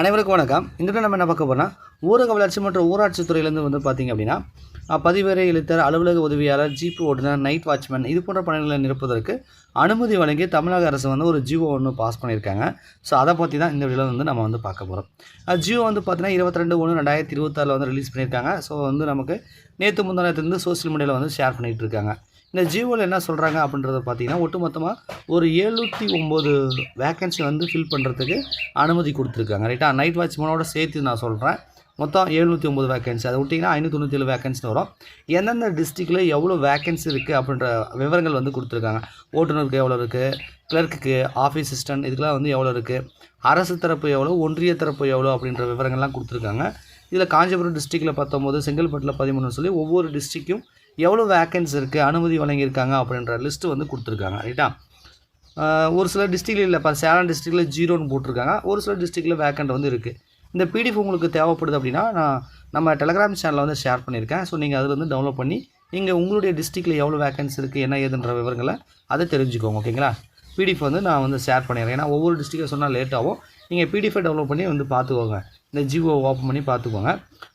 அனைவருக்கும் வணக்கம். இன்றைக்கு நம்ம என்ன பார்க்க போறோம்னா ஊரக வளர்ச்சி மற்றும் ஊராட்சி துறையிலேருந்து வந்து பார்த்திங்க அப்படின்னா பதிவேறை எழுத்தர் அலுவலக உதவியாளர் ஜிபி ஓட்டுநர் நைட் வாட்ச்மேன் இது போன்ற பணிகளை நிரப்புவதற்கு அனுமதி வழங்கி தமிழக அரசு வந்து ஒரு ஜியோ ஒன்று பாஸ் பண்ணியிருக்காங்க. ஸோ அதை பற்றி தான் இந்த வீடியோவில் வந்து நம்ம வந்து பார்க்க போகிறோம் ஜியோ வந்து பார்த்தீங்கன்னா இருபத்தி ரெண்டு ஒன்று ரெண்டாயிரத்தி இருபத்தாறில் வந்து ரிலீஸ் பண்ணியிருக்காங்க. ஸோ வந்து நமக்கு நேற்று முந்தானத்துலேருந்து சோஷியல் மீடியாவில் வந்து ஷேர் பண்ணிகிட்டு இருக்காங்க. இந்த ஜியோவில் என்ன சொல்கிறாங்க அப்படின்றத பார்த்தீங்கன்னா ஒட்டுமொத்தமாக ஒரு எழுநூற்றி ஒம்பது வேக்கன்சி வந்து ஃபில் பண்ணுறதுக்கு அனுமதி கொடுத்துருக்காங்க. ரைட்டாக நைட் வாட்ச்மேனோட சேர்த்து நான் சொல்கிறேன் மொத்தம் எழுநூற்றி ஒம்பது வேக்கன்சி அதை விட்டிங்கன்னா ஐநூற்றி தொண்ணூற்றி ஏழு வேக்கன்சி வரும். எந்தெந்த டிஸ்ட்ரிக்டில் எவ்வளோ வேக்கன்சி இருக்குது அப்படின்ற விவரங்கள் வந்து கொடுத்துருக்காங்க. ஓட்டுநருக்கு எவ்வளோ இருக்குது கிளர்க்குக்கு ஆஃபீஸ் அசிஸ்டன்ட் இதுக்கெல்லாம் வந்து எவ்வளோ இருக்குது அரசு தரப்பு எவ்வளோ ஒன்றிய தரப்பு எவ்வளோ அப்படின்ற விவரங்கள்லாம் கொடுத்துருக்காங்க. இதில் காஞ்சிபுரம் டிஸ்ட்ரிக்டில் பத்தொம்போது செங்கல்பட்டில் பதிமூணுன்னு சொல்லி ஒவ்வொரு டிஸ்ட்ரிக்கும் எவ்வளோ வேக்கன்ஸ் இருக்குது அனுமதி வழங்கியிருக்காங்க அப்படின்ற லிஸ்ட்டு வந்து கொடுத்துருக்காங்க ரைட்டா ஒரு சில டிஸ்ட்ரிக்டில் இல்லை இப்போ சேலம் டிஸ்ட்ரிக்டில் ஜீரோன்னு போட்டிருக்காங்க. ஒரு சில டிஸ்ட்ரிக்டில் வேக்கண்ட் வந்து இருக்குது இந்த பிடிஎஃப் உங்களுக்கு தேவைப்படுது அப்படின்னா நான் நம்ம டெலகிராம் சேனலில் வந்து ஷேர் பண்ணியிருக்கேன். ஸோ நீங்கள் அதில் வந்து டவுன்லோட் பண்ணி நீங்கள் உங்களுடைய டிஸ்ட்ரிக்டில் எவ்வளோ வேக்கன்ஸ் இருக்குது என்ன ஏதுன்ற விவரங்களை அதை தெரிஞ்சுக்கோங்க ஓகேங்களா பிடிஎஃப் வந்து நான் வந்து ஷேர் பண்ணிடுறேன். ஏன்னா ஒவ்வொரு டிஸ்ட்ரிக்டை சொன்னால் லேட் ஆகும். நீங்கள் பிடிஎஃபை டவுன்லோட் பண்ணி வந்து பார்த்துக்கோங்க. இந்த ஜிஓ ஓப்பன் பண்ணி பார்த்துக்கோங்க.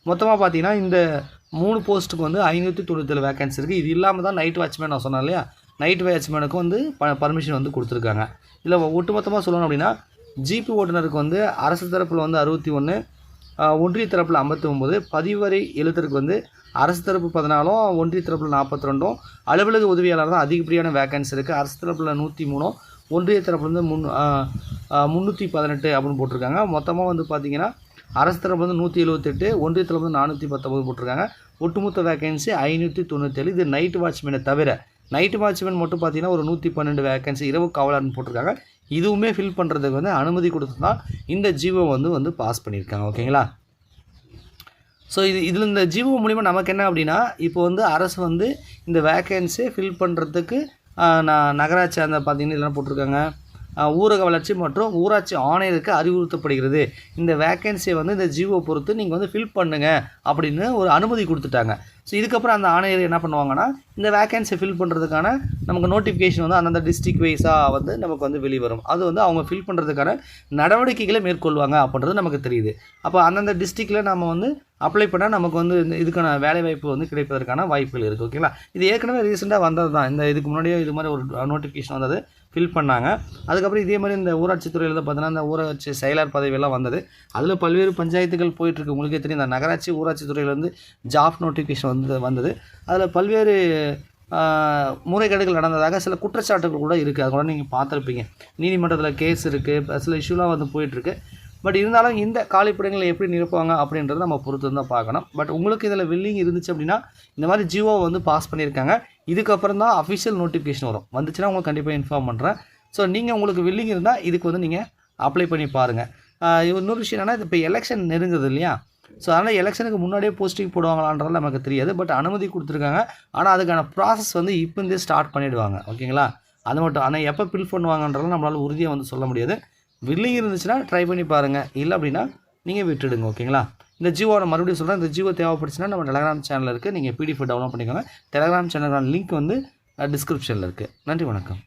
மொத்தமாக பார்த்தீங்கன்னா இந்த மூணு போஸ்ட்டுக்கு வந்து ஐநூற்றி தொண்ணூத்தேழு வேகன்சி இருக்குது இது இல்லாமல் தான் நைட் வாட்ச்மேன் நான் சொன்னேன் இல்லையா? நைட் வாட்ச்மேனுக்கும் வந்து ப பர்மிஷன் வந்து கொடுத்துருக்காங்க. இதில் ஒட்டுமொத்தமாக சொல்லணும் அப்படின்னா ஜிபி ஓட்டுநருக்கு வந்து அரசு தரப்பில் வந்து அறுபத்தி ஒன்று ஒன்றிய தரப்பில் ஐம்பத்தி ஒம்பது பதிவரை எழுத்தருக்கு வந்து அரசு தரப்பு பதினாலும் ஒன்றிய தரப்பில் நாற்பத்தி ரெண்டும் அலுவலக உதவியாளர் தான் அதிகப்படியான வேகன்சி இருக்குது அரசு தரப்பில் நூற்றி மூணும் ஒன்றிய தரப்புலேருந்து வந்து முன் முந்நூற்றி பதினெட்டு அப்படின்னு போட்டிருக்காங்க. மொத்தமாக வந்து பார்த்தீங்கன்னா அரசு தரப்பு வந்து நூற்றி எழுபத்தெட்டு ஒன்றியத்தில் வந்து நானூற்றி பத்தொம்பது போட்டிருக்காங்க. ஒட்டுமொத்த வேகன்சி ஐநூற்றி தொண்ணூற்றேழு இது நைட் வாட்ச்மேனை தவிர நைட் வாட்ச்மேன் மட்டும் பார்த்தீங்கன்னா ஒரு நூற்றி பன்னெண்டு வேகன்சி இரவு காவலர்னு போட்டிருக்காங்க. இதுவுமே ஃபில் பண்ணுறதுக்கு வந்து அனுமதி கொடுத்து தான் இந்த ஜியோ வந்து வந்து பாஸ் பண்ணியிருக்காங்க. ஓகேங்களா ஸோ இது இதில் இந்த ஜீவோ மூலிமா நமக்கு என்ன அப்படின்னா இப்போ வந்து அரசு வந்து இந்த வேக்கன்சியை ஃபில் பண்ணுறதுக்கு நான் நகராட்சி அந்த பார்த்தீங்கன்னா இதெல்லாம் போட்டிருக்காங்க. ஊரக வளர்ச்சி மற்றும் ஊராட்சி ஆணையருக்கு அறிவுறுத்தப்படுகிறது. இந்த வேக்கன்சியை வந்து இந்த ஜியோ பொறுத்து நீங்கள் வந்து ஃபில் பண்ணுங்கள் அப்படின்னு ஒரு அனுமதி கொடுத்துட்டாங்க. ஸோ இதுக்கப்புறம் அந்த ஆணையர் என்ன பண்ணுவாங்கன்னா இந்த வேக்கன்சியை ஃபில் பண்ணுறதுக்கான நமக்கு நோட்டிஃபிகேஷன் வந்து அந்தந்த டிஸ்ட்ரிக் வைஸாக வந்து நமக்கு வந்து வெளிவரும். அது வந்து அவங்க ஃபில் பண்ணுறதுக்கான நடவடிக்கைகளை மேற்கொள்வாங்க அப்படின்றது நமக்கு தெரியுது. அப்போ அந்தந்த டிஸ்ட்ரிக்டில் நம்ம வந்து அப்ளை பண்ணால் நமக்கு வந்து இந்த இதுக்கான வேலைவாய்ப்பு வந்து கிடைப்பதற்கான வாய்ப்புகள் இருக்குது ஓகேங்களா இது ஏற்கனவே ரீசெண்டாக வந்தது தான் இந்த இதுக்கு முன்னாடியே இது மாதிரி ஒரு நோட்டிஃபிகேஷன் வந்தது. ஃபில் பண்ணாங்க. அதுக்கப்புறம் இதே மாதிரி இந்த ஊராட்சி துறையில் தான் பார்த்தீங்கன்னா இந்த ஊராட்சி செயலர் பதவியெல்லாம் வந்தது. அதில் பல்வேறு பஞ்சாயத்துகள் போயிட்டுருக்கு உங்களுக்கே தெரியும் இந்த நகராட்சி ஊராட்சி துறையிலேருந்து வந்து ஜாப் நோட்டிஃபிகேஷன் வந்து வந்தது. அதில் பல்வேறு முறைகேடுகள் நடந்ததாக சில குற்றச்சாட்டுகள் கூட இருக்குது அது கூட நீங்கள் பார்த்துருப்பீங்க. நீதிமன்றத்தில் கேஸ் இருக்குது சில இஷ்யூலாம் வந்து போயிட்டுருக்கு பட் இருந்தாலும் இந்த காலிப்படங்களை எப்படி நிரப்புவாங்க அப்படின்றத நம்ம பொறுத்து தான் பார்க்கணும். பட் உங்களுக்கு இதில் வில்லிங் இருந்துச்சு அப்படின்னா இந்த மாதிரி ஜியோ வந்து பாஸ் பண்ணியிருக்காங்க. இதுக்கப்புறம் தான் அஃபிஷியல் நோட்டிஃபிகேஷன் வரும். வந்துச்சுன்னா உங்களுக்கு கண்டிப்பாக இன்ஃபார்ம் பண்ணுறேன் ஸோ நீங்கள் உங்களுக்கு வில்லிங் இருந்தால் இதுக்கு வந்து நீங்கள் அப்ளை பண்ணி பாருங்கள் இன்னொரு விஷயம் என்னென்னா இப்போ எலெக்ஷன் நெருங்குது இல்லையா? ஸோ அதனால் எலெக்ஷனுக்கு முன்னாடியே போஸ்டிங் போடுவாங்களான்றது நமக்கு தெரியாது. பட் அனுமதி கொடுத்துருக்காங்க. ஆனால் அதுக்கான ப்ராசஸ் வந்து இப்போ இருந்தே ஸ்டார்ட் பண்ணிவிடுவாங்க ஓகேங்களா அது மட்டும். ஆனால் எப்போ ஃபில் பண்ணுவாங்கன்றதும் நம்மளால் உறுதியாக வந்து சொல்ல முடியாது. வில்லிங் இருந்துச்சுன்னா ட்ரை பண்ணி பாருங்கள் இல்லை அப்படின்னா நீங்கள் விட்டுடுங்க ஓகேங்களா? இந்த ஜியோ நான் மறுபடியும் சொல்கிறேன் இந்த ஜியோ தேவைப்படுச்சுன்னா நம்ம டெலகிராம் சேனல் இருக்குது நீங்கள் பிடிஎஃப் டவுன்லோட் பண்ணிக்கோங்க. டெலகிராம் சேனலான லிங்க் வந்து டிஸ்கிரிப்ஷனில் இருக்குது நன்றி வணக்கம்.